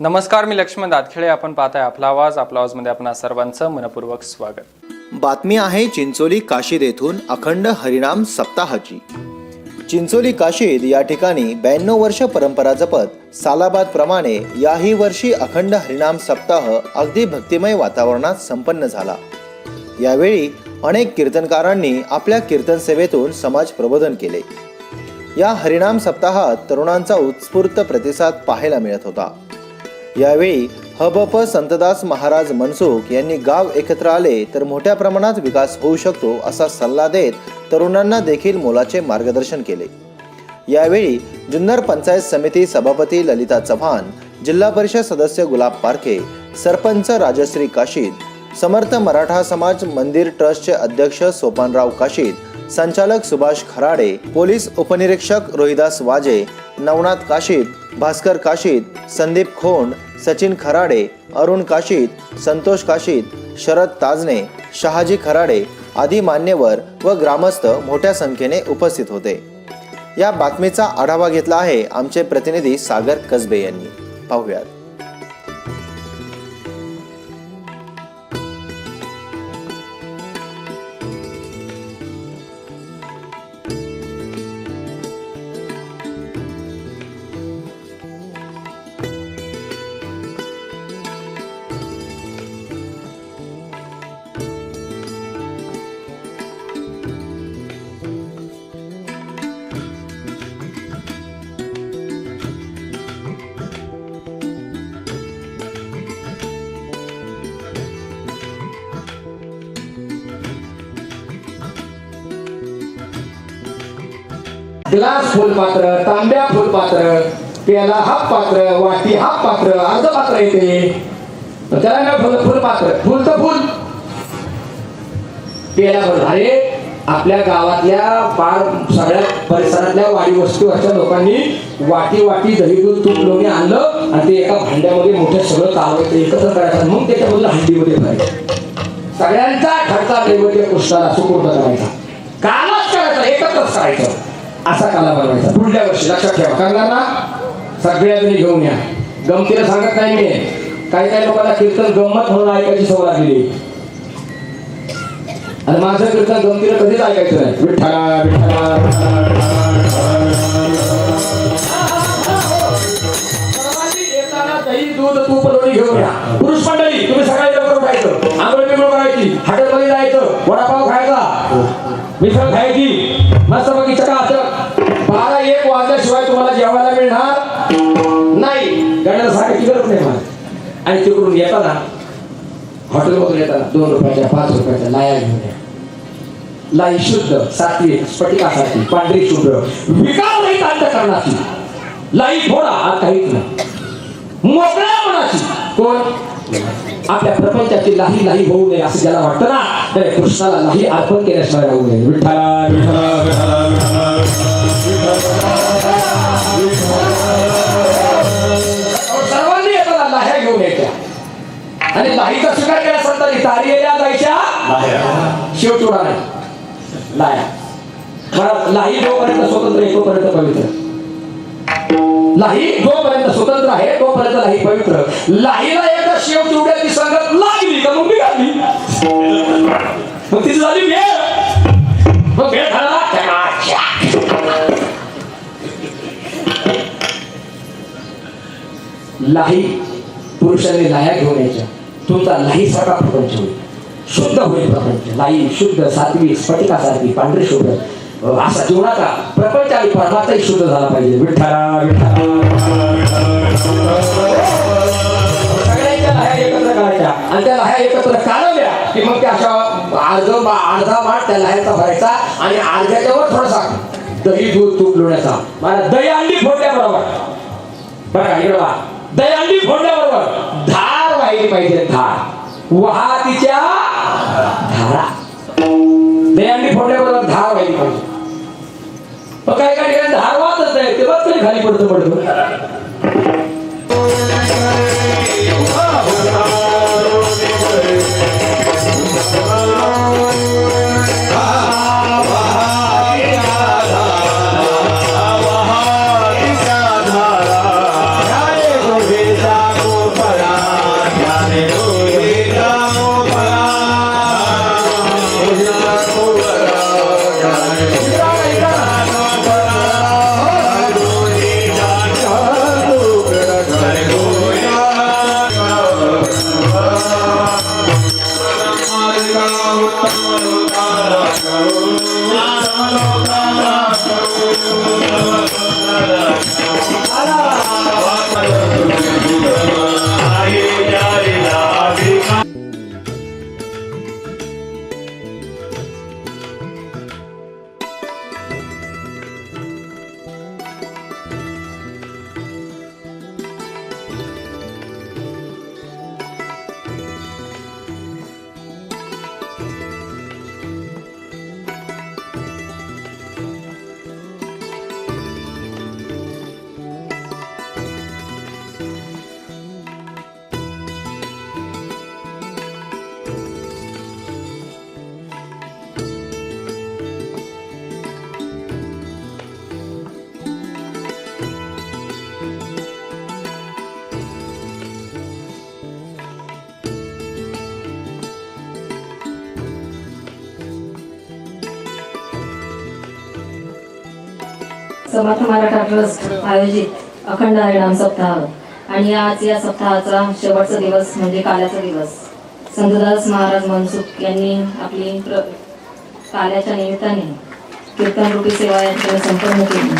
नमस्कार मी लक्ष्मण दातखेडे आपण पाहताय आपला आवाज. आपला आवाजमध्ये आपणा सर्वांचं मनपूर्वक स्वागत. बातमी आहे चिंचोली काशीद येथून अखंड हरिनाम सप्ताहाची. चिंचोली काशीद या ठिकाणी ब्याण्णव वर्ष परंपरा जपत सालाबाद प्रमाणे याही वर्षी अखंड हरिनाम सप्ताह अगदी भक्तिमय वातावरणात संपन्न झाला. यावेळी अनेक कीर्तनकारांनी आपल्या कीर्तन सेवेतून समाज प्रबोधन केले. या हरिनाम सप्ताहात तरुणांचा उत्स्फूर्त प्रतिसाद पाहायला मिळत होता. यावेळी हबप संतदास महाराज मनसुख यांनी गाव एकत्र आले तर मोठ्या प्रमाणात विकास होऊ शकतो असा सल्ला देत तरुणांना देखील मोलाचे मार्गदर्शन केले. यावेळी जुन्नर पंचायत समिती सभापती ललिता चव्हाण जिल्हा परिषद सदस्य गुलाब पारखे सरपंच राजश्री काशीद समर्थ मराठा समाज मंदिर ट्रस्टचे अध्यक्ष सोपानराव काशीद संचालक सुभाष खराडे पोलीस उपनिरीक्षक रोहिदास वाजे नवनाथ काशीद भास्कर काशीद संदीप खोंड सचिन खराडे अरुण काशीत संतोष काशीत शरद ताजने शहाजी खराडे आदी मान्यवर व ग्रामस्थ मोठ्या संख्येने उपस्थित होते. या बातमीचा आढावा घेतला आहे आमचे प्रतिनिधी सागर कसबे यांनी. पाहुयात. ग्लास फुलपात्र तांब्या फुलपात्र पेला हाफ पात्र वाटी हाफ पात्र अर्ध पात्र येते त्याला ना फुल फुलपात्र? फुल तर फुल. प्याला फुल अरे आपल्या गावातल्या फार सगळ्या परिसरातल्या वाडी वस्तीवरच्या लोकांनी वाटी वाटी दही दूध तूप लोणी आणलं आणि ते एका भांड्यामध्ये मोठं सगळं कालवायचं एकत्र करायचं. मग त्याच्यामधलं हंडीमध्ये भरायचं. सगळ्यांचा खर्चा दैवतीय कृष्णाला सुपूर्ण करायचा. कालच करायचा एकत्रच करायचं. असा काला बनवायचा पुढल्या वर्षी लक्षात ठेवा. करणार ना सगळ्यांनी घेऊन या. गमतीला सांगत नाही मी. काही काही लोकांना कीर्तन गंमत म्हणून ऐकायची सवय लागली. आणि माझं कीर्तन गमतीला कधीच ऐकायचं नाही. विठ्ठला विठ्ठला दही दूध तूप लोणी घेऊन या. पुरुष मंडळी तुम्ही सकाळी लवकर उठायचं. आंघोळ बिंघोळ करायची. हॉटेलमध्ये जायचं. वडापाव खायचा. मिसळ खायची. मस्त बगीचा आणि तिकडून येताना हॉटेलमधून येताना दोन रुपयाच्या पाच रुपयाच्या लाया घेऊन या. लाई शुद्ध सात्विक स्फटिकासारखी पांढरी शुभ्र. विकार नाही अंत करण्याची लाई थोडा हा काहीच नाही. मोकळ्या मनाची. कोण? आपल्या प्रपंचाची लाही लाही होऊ नये असं ज्याला वाटतं ना तर कृष्णाला लाही अर्पण केल्याशिवाय होऊ नये. विठ्ठला विठ्ठला विठ्ठला विठ्ठला. सर्वांनी येताना लाह्या घेऊन येत्या आणि लाहीचा स्वीकार केला संतांनी तारियेल्या जायच्या? शेवटोडा नाही. लाया. लाही जोपर्यंत स्वतंत्र आहे तोपर्यंत पवित्र. लाही जोपर्यंत स्वतंत्र आहे तोपर्यंत लाही पवित्र. लाहीला एकदा शेव चिवड्याची संगत लागली का मग निघाली. मग तिची झाली वेळ मग वेळ झाला. लाही पुरुषांनी लाया घेऊन यायच्या. तुमचा लाही सारखा प्रपंच होईल. शुद्ध होईल प्रपंच. लाई शुद्ध सात्विक स्फटिकासारखी पांढरी शुद्ध. असा जीवनाचा प्रपंच आणि परमात्माही शुद्ध झाला पाहिजे. विठ्ठला सगळ्यांच्या एकत्र आणि त्या लह्या एकत्र काढवल्या की मग त्या अशा अर्ध अर्धा माठ त्या लह्याचा भरायचा आणि अर्ध्याच्या वर थोडासा दही दूध तूप लोण्याचा. मला दही अंडी फोडल्याबरोबर. बरं का इकडं दही अंडी फोडल्याबरोबर. धार वाहिली पाहिजे धार. वहा तिच्या धारा. दही फोडल्याबरोबर धार व्हायला पाहिजे. पण काही काही ठिकाणी धार वाहतच नाही. ते बस तरी खाली पडतं पडतं. Thank you. Samarth Maratha trust आयोजित अखंड हरिणाम सप्ताह. आणि आज या सप्ताहाचा शेवटचा दिवस म्हणजे काल्याचा दिवस. संतदास महाराज मनसुख यांनी आपली प्र काल्याच्या निमित्ताने कीर्तन रूपी सेवा या संपन्न केली.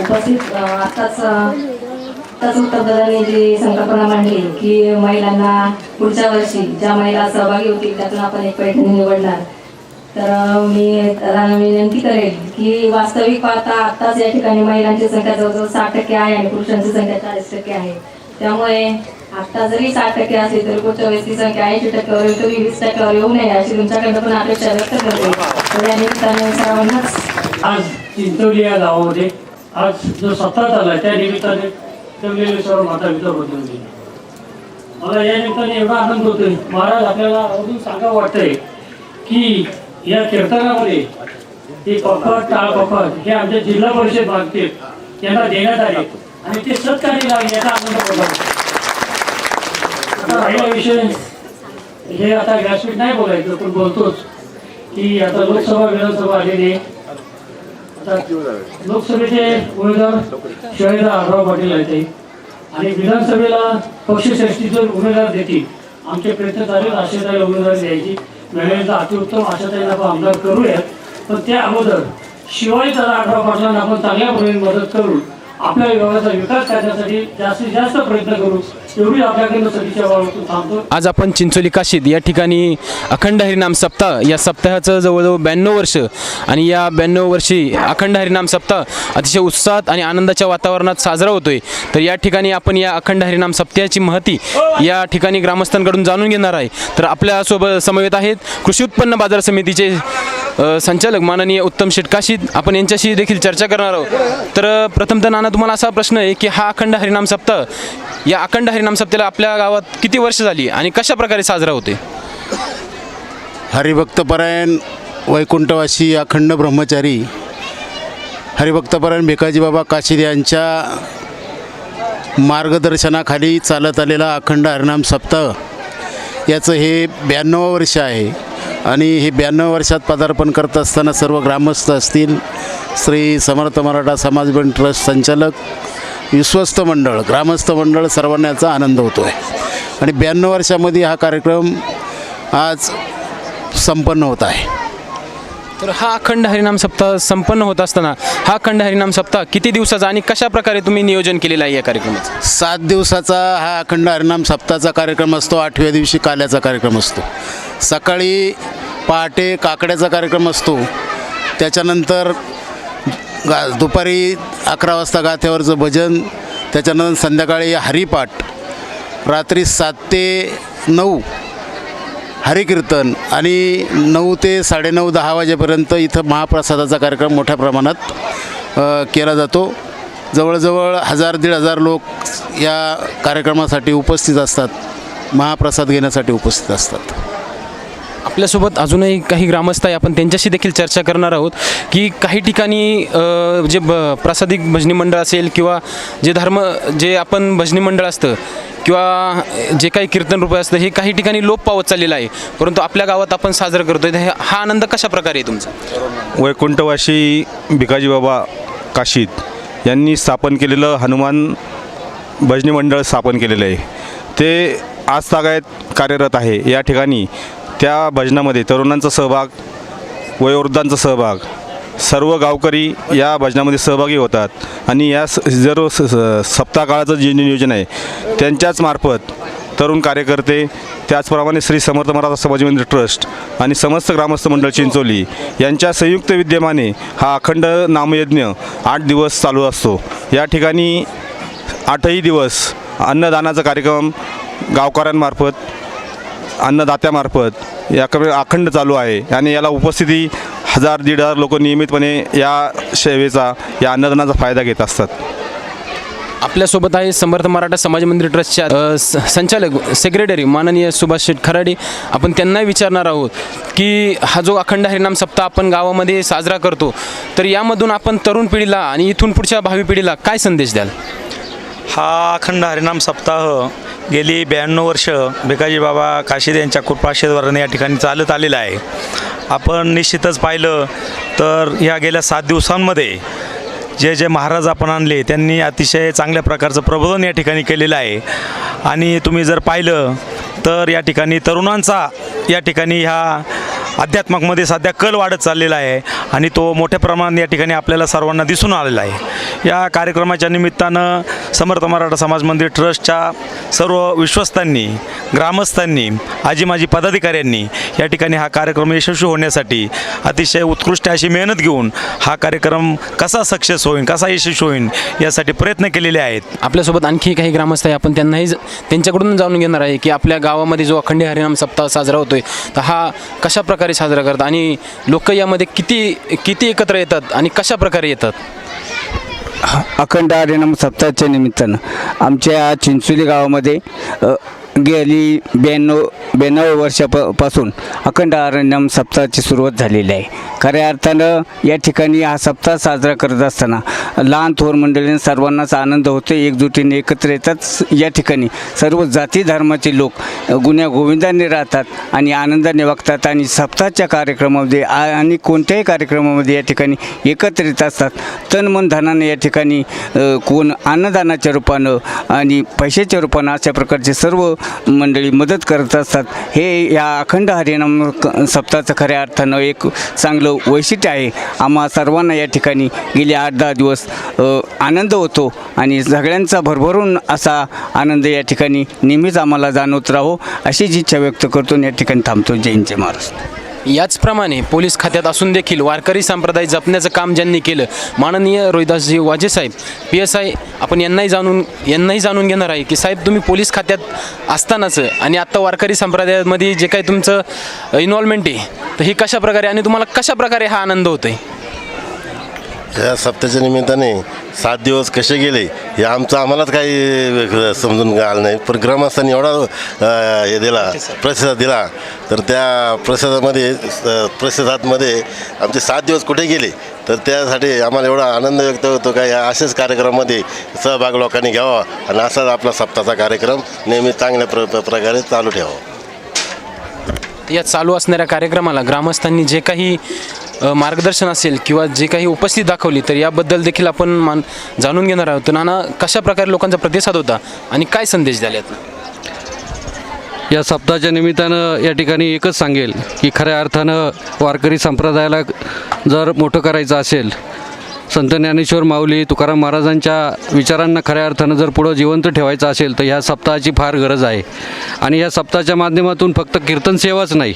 उपस्थित आत्ताच आताच अ, जी संकल्पना मांडली की महिलांना पुढच्या वर्षी ज्या महिला सहभागी होतील त्यातून आपण एक पैठणी निवडणार. तर मी दादांना विनंती करेल की वास्तविक पाहता आत्ताच या ठिकाणी महिलांची संख्या जवळजवळ साठ टक्के आहे आणि पुरुषांची संख्या चाळीस टक्के आहे. त्यामुळे आता जरी साठ टक्के असली तरी पुढच्या वेळेस ती संख्या ऐंशी टक्क्यावर येईल तरी वीस टक्क्यावर येऊ नये अशी तुमच्याकडनं पण अपेक्षा व्यक्त करते. तर या निमित्ताने सर्वांनाच आज चिंचोली या गावामध्ये आज जो सप्ताह झाला त्या निमित्ताने ठेवलेले सर्व माता वितरक होते मला या निमित्ताने एवढा आनंद होतोय. महाराज आपल्याला अजून सांगावं वाटतंय की या कीर्तनामध्ये ते पखड टाळ पखड हे आमच्या जिल्हा परिषद मागतील यांना देण्यात आले. आणि ते सत्कार्य लागले याचा आनंद राहिला विषय हे आता व्यासपीठ नाही बोलायचं पण बोलतोच की आता लोकसभा विधानसभा आलेली लोकसभेचे उमेदवार शहीदा आढराव पाटील आहेत ते. आणि विधानसभेला पक्षश्रेष्ठीचे उमेदवार देतील. आमचे प्रयत्न चालेल आशाताई उमेदवार द्यायची. मिळेल तर अतिउत्तम आशाताईंना आपण आमदार करूयात. पण त्या अगोदर शिवाय त्याला आठवा पाटलांना आपण चांगल्या प्रमाणे मदत करू आपल्या विभागाचा विकास करण्यासाठी जास्तीत जास्त प्रयत्न करू एवढी आपल्याकडनं सदिच्छा बाळगून थांबतो. आज आपण चिंचोली काशीद या ठिकाणी अखंड हरिनाम सप्ताह या सप्ताहाचं जवळजवळ ब्याण्णव वर्ष आणि या ब्याण्णव वर्षी अखंड हरिनाम सप्ताह अतिशय उत्साहात आणि आनंदाच्या वातावरणात साजरा होतोय. तर या ठिकाणी आपण या अखंड हरिनाम सप्ताहाची महती या ठिकाणी ग्रामस्थांकडून जाणून घेणार आहे. तर आपल्यासोबत समवेत आहेत कृषी उत्पन्न बाजार समितीचे संचालक माननीय उत्तम शेठ काशीद आपण यांच्याशी देखील चर्चा करणार आहोत. तर प्रथमतः नाना तुम्हाला असा प्रश्न आहे की हा अखंड हरिनाम सप्ताह या अखंड हरिनाम सप्ताहाला आपल्या गावात किती वर्ष झाली आणि कशा प्रकारे साजरा होते? हरिभक्तपरायण वैकुंठवासी अखंड ब्रह्मचारी हरिभक्तपरायण भिकाजी बाबा काशीद यांच्या मार्गदर्शनाखाली चालत आलेला अखंड हरिनाम सप्ताह याचं हे ब्याण्णव वर्ष आहे. आणि हे ब्याण्णव वर्षात पदार्पण करत असताना सर्व ग्रामस्थ असतील श्री समर्थ मराठा समाजबन ट्रस्ट संचालक विश्वस्त मंडळ ग्रामस्थ मंडळ सर्वांना याचा आनंद होतो आहे आणि ब्याण्णव वर्षामध्ये हा कार्यक्रम आज संपन्न होत आहे. तर हा अखंड हरिनाम सप्ताह संपन्न होत असताना हा अखंड हरिनाम सप्ताह किती दिवसाचा आणि कशा प्रकारे तुम्ही नियोजन केलेलं आहे या कार्यक्रमाचं? सात दिवसाचा हा अखंड हरिनाम सप्ताहाचा कार्यक्रम असतो आठव्या दिवशी काल्याचा कार्यक्रम असतो. सकाळी पहाटे काकड्याचा कार्यक्रम असतो. त्याच्यानंतर गा दुपारी अकरा वाजता गाथ्यावरचं भजन त्याच्यानंतर संध्याकाळी हरिपाठ रात्री सात ते नऊ हरिकीर्तन आणि नऊ ते साडेनऊ दहा वाजेपर्यंत इथं महाप्रसादाचा कार्यक्रम मोठ्या प्रमाणात केला जातो. जवळजवळ हजार दीड हजार लोक या कार्यक्रमासाठी उपस्थित असतात महाप्रसाद घेण्यासाठी उपस्थित असतात. आपल्यासोबत अजूनही काही ग्रामस्थ आहे. आपण त्यांच्याशी देखील चर्चा करणार आहोत की काही ठिकाणी जे ब प्रासादिक भजनी मंडळ असेल किंवा जे धर्म जे आपण भजनी मंडळ असतं किंवा जे काही कीर्तन रुपये असतं हे काही ठिकाणी लोप पावत चाललेलं आहे. परंतु आपल्या गावात आपण साजरं करतोय. तर हे- हा आनंद कशा प्रकारे आहे तुमचा? वैकुंठवाशी भिकाजीबाबा काशीद यांनी स्थापन केलेलं हनुमान भजनी मंडळ स्थापन केलेलं आहे. ते आज तागायत कार्यरत आहे. या ठिकाणी त्या भजनामध्ये तरुणांचा सहभाग वयोवृद्धांचा सहभाग सर्व गावकरी या भजनामध्ये सहभागी होतात. आणि या स- जर स- स- जे नियोजन आहे त्यांच्याच मार्फत तरुण कार्यकर्ते त्याचप्रमाणे श्री समर्थ मराठा समाज मंदिर ट्रस्ट आणि समस्त ग्रामस्थ मंडळ चिंचोली यांच्या संयुक्त विद्यमाने हा अखंड नामयज्ञ आठ दिवस चालू असतो. या ठिकाणी आठही दिवस अन्नदानाचा कार्यक्रम गावकऱ्यांमार्फत अन्नदात्यामार्फत या क- अखंड चालू आहे आणि याला उपस्थिती हजार दीड हजार लोक नियमितपणे या सेवेचा या अन्नदानाचा फायदा घेत असतात. आपल्यासोबत आहे समर्थ मराठा समाज मंदिर ट्रस्टच्या संचालक सेक्रेटरी माननीय सुभाष शेठ खराडे. आपण त्यांनाही विचारणार आहोत की हा जो अखंड हरिनाम सप्ताह आपण गावामध्ये साजरा करतो तर यामधून आपण तरुण पिढीला आणि इथून पुढच्या भावी पिढीला काय संदेश द्याल? हा अखंड हरिनाम सप्ताह गेली ब्याण्णव वर्ष भिकाजी बाबा काशीद यांच्या कृपाशीर्वादाने या ठिकाणी चालत आलेलं आहे. आपण निश्चितच पाहिलं तर ह्या गेल्या सात दिवसांमध्ये जे जे महाराज आपण आणले त्यांनी अतिशय चांगल्या प्रकारचं प्रबोधन या ठिकाणी केलेलं आहे. आणि तुम्ही जर पाहिलं तर या ठिकाणी तरुणांचा या ठिकाणी ह्या अध्यात्मकमध्ये सध्या कल वाढत चाललेला आहे आणि तो मोठ्या प्रमाणात या ठिकाणी आपल्याला सर्वांना दिसून आलेला आहे. या कार्यक्रमाच्या निमित्तानं समर्थ मराठा समाज मंदिर ट्रस्टच्या सर्व विश्वस्तांनी ग्रामस्थांनी आजी माजी पदाधिकाऱ्यांनी या ठिकाणी हा कार्यक्रम यशस्वी होण्यासाठी अतिशय उत्कृष्ट अशी मेहनत घेऊन हा कार्यक्रम कसा सक्सेस होईल कसा यशस्वी होईल यासाठी प्रयत्न केलेले आहेत. आपल्यासोबत आणखी काही ग्रामस्थ आहे. आपण त्यांनाही त्यांच्याकडून जाणून घेणार आहे की आपल्या गावामध्ये जो अखंड हरिनाम सप्ताह साजरा होतोय तर हा कशा प्रकारे साजरा करतात आणि लोक यामध्ये किती किती एकत्र येतात आणि कशा प्रकारे येतात? अखंड हरिनाम सप्ताहाच्या निमित्तानं आमच्या चिंचोली गावामध्ये गेली ब्याण्णव ब्याण्णव वर्षापासून अखंड अरण्यम सप्ताहाची सुरुवात झालेली आहे. खऱ्या अर्थानं या ठिकाणी हा सप्ताह साजरा करत असताना लहान थोर मंडळींना सर्वांनाच आनंद होतो एकजुटीने एकत्र येतात. या ठिकाणी सर्व जाती धर्माचे लोक गुन्ह्या गुण्या गोविंदाने राहतात आणि आनंदाने वागतात आणि सप्ताहाच्या कार्यक्रमामध्ये आ- आणि कोणत्याही कार्यक्रमामध्ये या ठिकाणी एकत्र येत असतात. तन मन धनाने या ठिकाणी कोण अन्नदानाच्या रूपानं आणि पैशाच्या रूपानं अशा प्रकारचे सर्व मंडळी मदत करत असतात. हे या अखंड हरिनाम क- सप्ताहाचं खऱ्या अर्थानं एक चांगलं वैशिष्ट्य आहे. आम्हा सर्वांना या ठिकाणी गेले आठ दहा दिवस आनंद होतो आणि सगळ्यांचा भरभरून असा आनंद या ठिकाणी नेहमीच आम्हाला जाणवत राहो अशी जी इच्छा व्यक्त करतो या ठिकाणी थांबतो. जय जय महाराष्ट्र. याचप्रमाणे पोलीस खात्यात असून देखील वारकरी संप्रदाय जपण्याचं काम ज्यांनी केलं माननीय रोहिदासजी वाजे साहेब पी एस आय आपण यांनाही जाणून यांनाही जाणून घेणार आहे की साहेब तुम्ही पोलीस खात्यात असतानाच आणि आत्ता वारकरी संप्रदायामध्ये जे काही तुमचं इन्व्हॉल्वमेंट आहे तर ही कशा प्रकारे आणि तुम्हाला कशा प्रकारे हा आनंद होतो आहे या सप्ताहाच्या निमित्ताने सात दिवस कसे गेले हे आमचं आम्हालाच काही समजून आलं नाही. पण ग्रामस्थांनी एवढा हे दिला प्रतिसाद दिला. तर त्या प्रतिसादामध्ये अ, प्रतिसादामध्ये आमचे सात दिवस कुठे गेले? तर त्यासाठी आम्हाला एवढा आनंद व्यक्त होतो का या असेच कार्यक्रमामध्ये सहभाग लोकांनी घ्यावा आणि असाच आपला सप्ताहाचा कार्यक्रम नेहमी चांगल्या प्र प्र- प्रकारे चालू ठेवावा. या चालू असणाऱ्या कार्यक्रमाला ग्रामस्थांनी जे काही अ, मार्गदर्शन असेल किंवा जे काही उपस्थित दाखवली तर याबद्दल देखील आपण मान जाणून घेणार आहोत. तर नाना कशा प्रकारे लोकांचा प्रतिसाद होता आणि काय संदेश द्याल्यात या सप्ताहाच्या निमित्तानं या ठिकाणी एकच सांगेल की खऱ्या अर्थानं वारकरी संप्रदायाला जर मोठं करायचं असेल संत ज्ञानेश्वर माऊली तुकाराम महाराजांच्या विचारांना खऱ्या अर्थानं जर पुढं जिवंत ठेवायचं असेल तर ह्या सप्ताहाची फार गरज आहे. आणि या सप्ताहाच्या माध्यमातून फक्त कीर्तन सेवाच नाही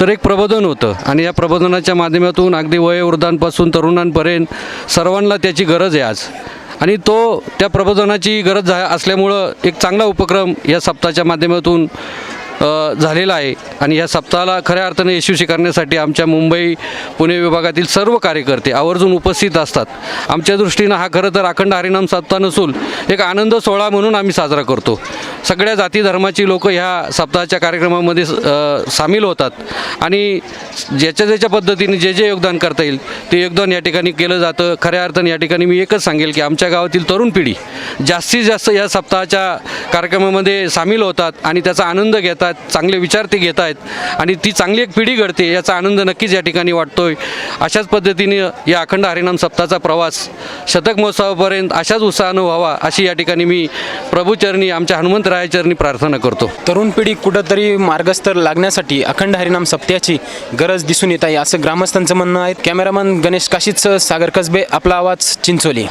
तर एक प्रबोधन होतं. आणि या प्रबोधनाच्या माध्यमातून अगदी वयोवृद्धांपासून तरुणांपर्यंत सर्वांना त्याची गरज आहे आज. आणि तो त्या प्रबोधनाची गरज झा असल्यामुळं एक चांगला उपक्रम या सप्ताहाच्या माध्यमातून झालेला आहे. आणि या सप्ताहाला खऱ्या अर्थाने यशस्वी करण्यासाठी आमच्या मुंबई पुणे विभागातील सर्व कार्यकर्ते आवर्जून उपस्थित असतात. आमच्या दृष्टीनं हा खरं तर अखंड हरिनाम सप्ताह नसून एक आनंद सोहळा म्हणून आम्ही साजरा करतो. सगळ्या जाती धर्माची लोक ह्या सप्ताहाच्या कार्यक्रमामध्ये सामील होतात. आणि ज्याच्या ज्याच्या पद्धतीने जे जे योगदान करता येईल ते योगदान या ठिकाणी केलं जातं. खऱ्या अर्थाने या ठिकाणी मी एकच सांगेल की आमच्या गावातील तरुण पिढी जास्तीत जास्त या सप्ताहाच्या कार्यक्रमामध्ये सामील होतात आणि त्याचा आनंद घेतात. चांगले विचार ते घेत आहेत आणि ती चांगली एक पिढी घडते याचा आनंद नक्कीच या ठिकाणी वाटतोय. अशाच पद्धतीने या अखंड हरिनाम सप्ताहाचा प्रवास शतक महोत्सवापर्यंत अशाच उत्साहानं व्हावा अशी या ठिकाणी मी प्रभूचरणी आमच्या हनुमंतरायाचरणी प्रार्थना करतो. तरुण पिढी कुठंतरी मार्गस्तर लागण्यासाठी अखंड हरिनाम सप्त्याची गरज दिसून येत आहे असं ग्रामस्थांचं म्हणणं आहे. कॅमेरामन गणेश काशीच सागर कसबे आपला आवाज चिंचोली.